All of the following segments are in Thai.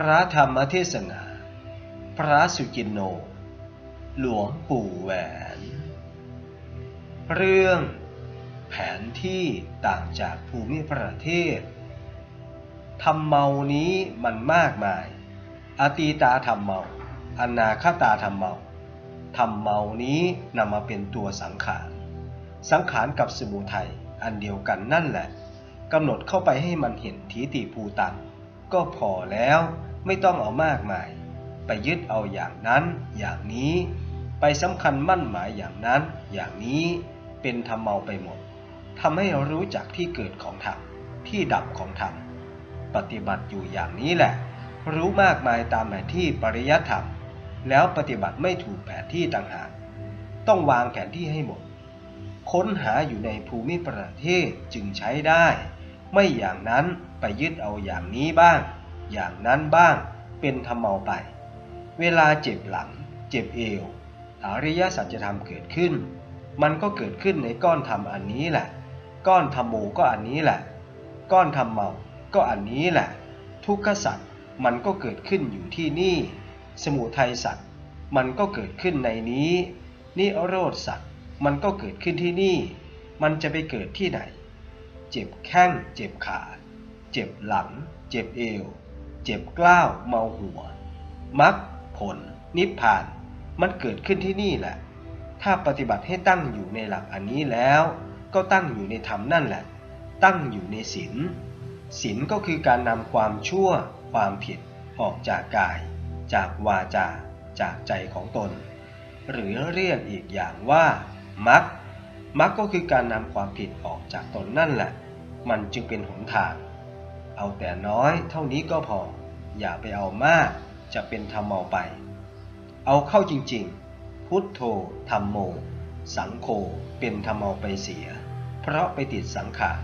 พระธรรมเทศนา พระสุจินโน หลวงปู่แหวน เรื่อง แผนที่ต่างจากภูมิประเทศธรรมเมานี้มันมากมาย อตีตาธรรมเมา อนาคตาธรรมเมาธรรมเมานี้นำมาเป็นตัวสังขาร สังขารกับสมุทัยอันเดียวกันนั่นแหละกำหนดเข้าไปให้มันเห็นทีติภูตังก็พอแล้ว ไม่ต้องเอามากมาย ไปยึดเอาอย่างนั้น อย่างนี้ ไปสำคัญมั่นหมายอย่างนั้น อย่างนี้เป็นธรรมเมาไปหมดทำให้เรารู้จักที่เกิดของธรรมที่ดับของธรรมปฏิบัติอยู่อย่างนี้แหละ รู้มากมายตามแผนที่ปริยัติธรรม แล้วปฏิบัติไม่ถูกแผนที่ต่างหากต้องวางแผนที่ให้หมด ค้นหาอยู่ในภูมิประเทศจึงใช้ได้ ไม่อย่างนั้นไปยึดเอาอย่างนี้บ้าง อย่างนั้นบ้างเป็นธรรมเมาไป เวลาเจ็บหลัง เจ็บเอวอริยสัจธรรมเกิดขึ้น มันก็เกิดขึ้นในก้อนธรรมอันนี้แหละ ก้อนธรรมโมก็อันนี้แหละ ก้อนธรรมเมาก็อันนี้แหละ ทุกขสัตว์มันก็เกิดขึ้นอยู่ที่นี่ สมุทัยสัตว์มันก็เกิดขึ้นในนี้นิโรธสัตว์มันก็เกิดขึ้นที่นี่ มันจะไปเกิดที่ไหน เจ็บแข้ง เจ็บขา เจ็บหลัง เจ็บเอว เจ็บกล้าวเมาหัวมักผล นิพพาน มันเกิดขึ้นที่นี่แหละ ถ้าปฏิบัติให้ตั้งอยู่ในหลักอันนี้แล้ว ก็ตั้งอยู่ในธรรมนั่นแหละ ตั้งอยู่ในศีลศีลก็คือการนำความชั่ว ความผิด ออกจากกาย จากวาจา จากใจของตน หรือเรียกอีกอย่างว่ามักมักก็คือการนำความผิดออกจากตนนั่นแหละ มันจึงเป็นหนทาง เอาแต่น้อยเท่านี้ก็พอ อย่าไปเอามาก จะเป็นธรรมเมาไป เอาเข้าจริงๆ พุทโธธรรมโม สังโฆเป็นธรรมเมาไปเสีย เพราะไปติดสังขาร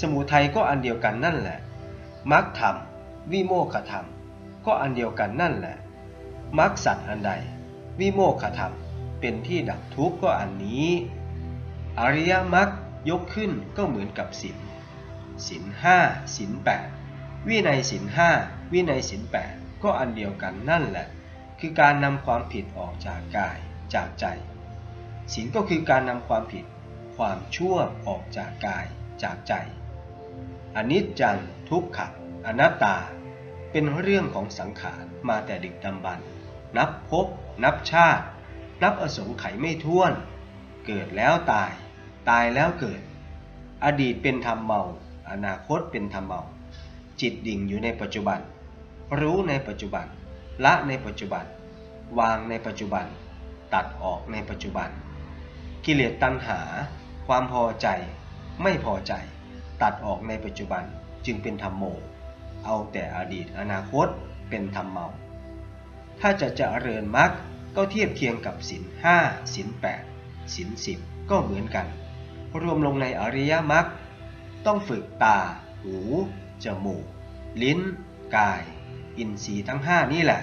สมุทัยก็อันเดียวกันนั่นแหละมักธรรม วิโมกขธรรม ก็อันเดียวกันนั่นแหละมักสัตว์อันใด วิโมกขธรรมเป็นที่ดับทุกข์ก็อันนี้ อริยมรรคยกขึ้นก็เหมือนกับศีล ศีลห้าศีลแปดวินัยศีลห้าวินัยศีลแปดก็อันเดียวกันนั่นแหละ คือการนำความผิดออกจากกายจากใจศีลก็คือการนำความผิด ความชั่วออกจากกายจากใจ อนิจจังทุกขังอนัตตา เป็นเรื่องของสังขารมาแต่ดึกดำบรรนับพบ นับชาติ นับอสงไขยไม่ท้วน เกิดแล้วตาย ตายแล้วเกิด อดีตเป็นธรรมเมา อนาคตเป็นธรรมเมาจิตดิ่งอยู่ในปัจจุบัน รู้ในปัจจุบัน ละในปัจจุบัน วางในปัจจุบัน ตัดออกในปัจจุบัน กิเลสตัณหา ความพอใจ ไม่พอใจ ตัดออกในปัจจุบันจึงเป็นธรรมโม เอาแต่อดีตอนาคตเป็นธรรมเมาถ้าจะเจริญมรรคก็เทียบเคียงกับศีลห้าศีลแปดศีลสิบก็เหมือนกัน รวมลงในอริยมรรค ต้องฝึกตา หู จมูก ลิ้น กาย อินทรีย์ทั้งห้านี่แหละ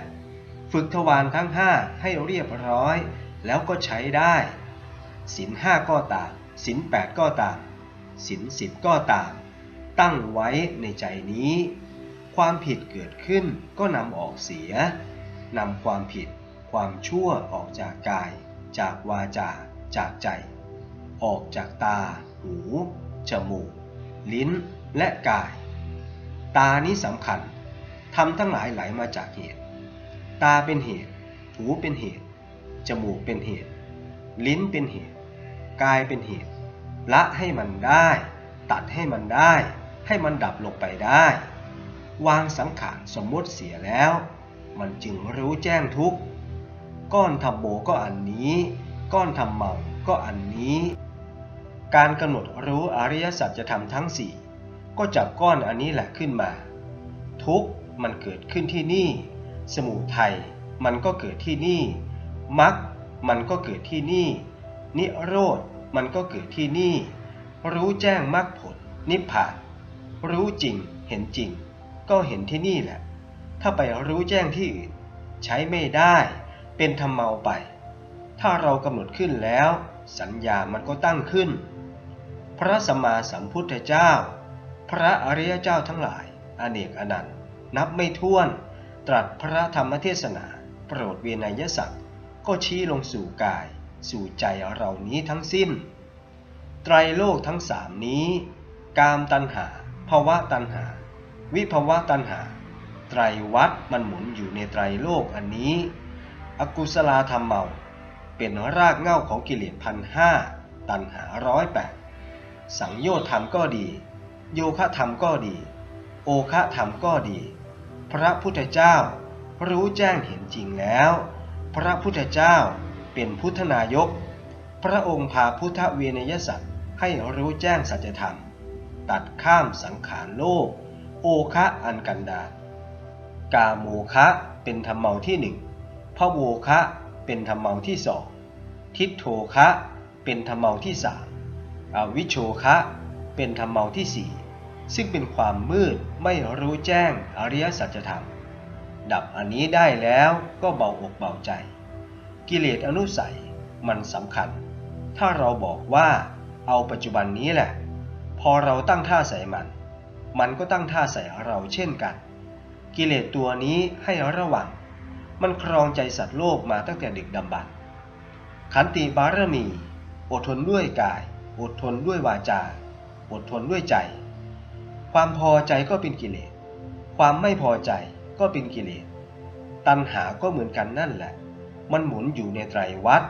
ฝึกทวารทั้งห้าให้เรียบร้อย แล้วก็ใช้ได้ศีลห้าก็ตามศีลแปดก็ตามศีลสิบก็ตาม ตั้งไว้ในใจนี้ ความผิดเกิดขึ้นก็นำออกเสียนำความผิด ความชั่วออกจากกาย จากวาจา จากใจ ออกจากตา หู จมูก ลิ้นและกาย ตานี้สำคัญทำทั้งหลายไหลมาจากเหตุ ตาเป็นเหตุ หูเป็นเหตุ จมูกเป็นเหตุ ลิ้นเป็นเหตุ กายเป็นเหตุ ละให้มันได้ ตัดให้มันได้ ให้มันดับลงไปได้ วางสังขารสมมติเสียแล้ว มันจึงรู้แจ้งทุกข์ก้อนทำโบก็อันนี้ ก้อนทำเมาก็อันนี้ การกำหนดรู้อริยสัจจะทำทั้งสี่ก็จับก้อนอันนี้แหละขึ้นมา ทุกมันเกิดขึ้นที่นี่ สมุทัยมันก็เกิดที่นี่มรรคมันก็เกิดที่นี่ นิโรธมันก็เกิดที่นี่ รู้แจ้งมรรคผล นิพพาน รู้จริงเห็นจริง ก็เห็นที่นี่แหละ ถ้าไปรู้แจ้งที่อื่น ใช้ไม่ได้ เป็นธรรมเมาไป ถ้าเรากำหนดขึ้นแล้ว สัญญามันก็ตั้งขึ้น ระสัมมาสัมพุทธเจ้า พระอริยเจ้าทั้งหลายอเนกอนันต์นับไม่ถ้วน ตรัสพระธรรมเทศนา โปรดเวนยสัตว์ก็ชี้ลงสู่กาย สู่ใจเรานี้ทั้งสิ้น ไตรโลกทั้งสามนี้ กามตัณหาภาวะตัณหา วิภาวะตัณหา ไตรวัดมันหมุนอยู่ในไตรโลกอันนี้ อกุศลธรรมเมา เป็นรากเหง้าของกิเลสพันห้าตัณหาร้อยแปด สังโยชน์ธรรมก็ดี โยคะธรรมก็ดี โอคะธรรมก็ดี พระพุทธเจ้า รู้แจ้งเห็นจริงแล้ว พระพุทธเจ้าเป็นพุทธนายก พระองค์พาพุทธเวนยสัตว์ให้รู้แจ้งสัจธรรม ตัดข้ามสังขารโลก โอคะอันกันดากาโมคะเป็นธรรมเมาที่หนึ่งพระโวคะเป็นธรรมเมาที่สองทิฏโทคะเป็นธรรมเมาที่สาม อวิโชคะ เป็นธรรมเมาที่สี่ซึ่งเป็นความมืดไม่รู้แจ้งอริยสัจธรรม ดับอันนี้ได้แล้วก็เบาอกเบาใจ กิเลสอนุสัยมันสำคัญ ถ้าเราบอกว่าเอาปัจจุบันนี้แหละ พอเราตั้งท่าใส่มัน มันก็ตั้งท่าใส่เราเช่นกัน กิเลสตัวนี้ให้ระวัง มันครองใจสัตว์โลกมาตั้งแต่ดึกดำบรรขันติบารมี อดทนด้วยกาย อดทนด้วยวาจา อดทนด้วยใจ ความพอใจก็เป็นกิเลส ความไม่พอใจก็เป็นกิเลส ตัณหาก็เหมือนกันนั่นแหละ มันหมุนอยู่ในไตรวัฏ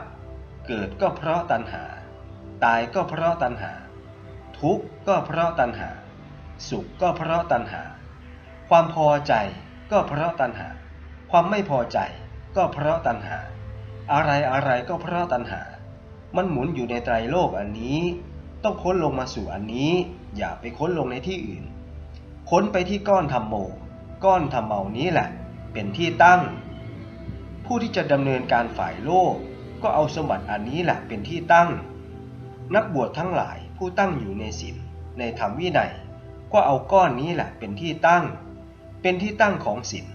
เกิดก็เพราะตัณหา ตายก็เพราะตัณหา ทุกข์ก็เพราะตัณหา สุขก็เพราะตัณหา ความพอใจก็เพราะตัณหา ความไม่พอใจก็เพราะตัณหา อะไรอะไรก็เพราะตัณหา มันหมุนอยู่ในไตรโลกอันนี้ ต้องค้นลงมาสู่อันนี้ อย่าไปค้นลงในที่อื่น ค้นไปที่ก้อนธรรมโม ก้อนธรรมเมานี้แหละ เป็นที่ตั้ง ผู้ที่จะดำเนินการฝ่ายโลก ก็เอาสมบัติอันนี้แหละเป็นที่ตั้ง นักบวชทั้งหลายผู้ตั้งอยู่ในศีลในธรรมวินัย ก็เอาก้อนนี้แหละเป็นที่ตั้ง เป็นที่ตั้งของศีล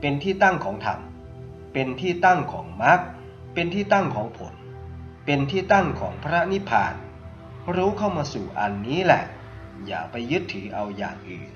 เป็นที่ตั้งของธรรมเป็นที่ตั้งของมรรคเป็นที่ตั้งของผล เป็นที่ตั้งของพระนิพพาน รู้เข้ามาสู่อันนี้แหละ อย่าไปยึดถือเอาอย่างอื่น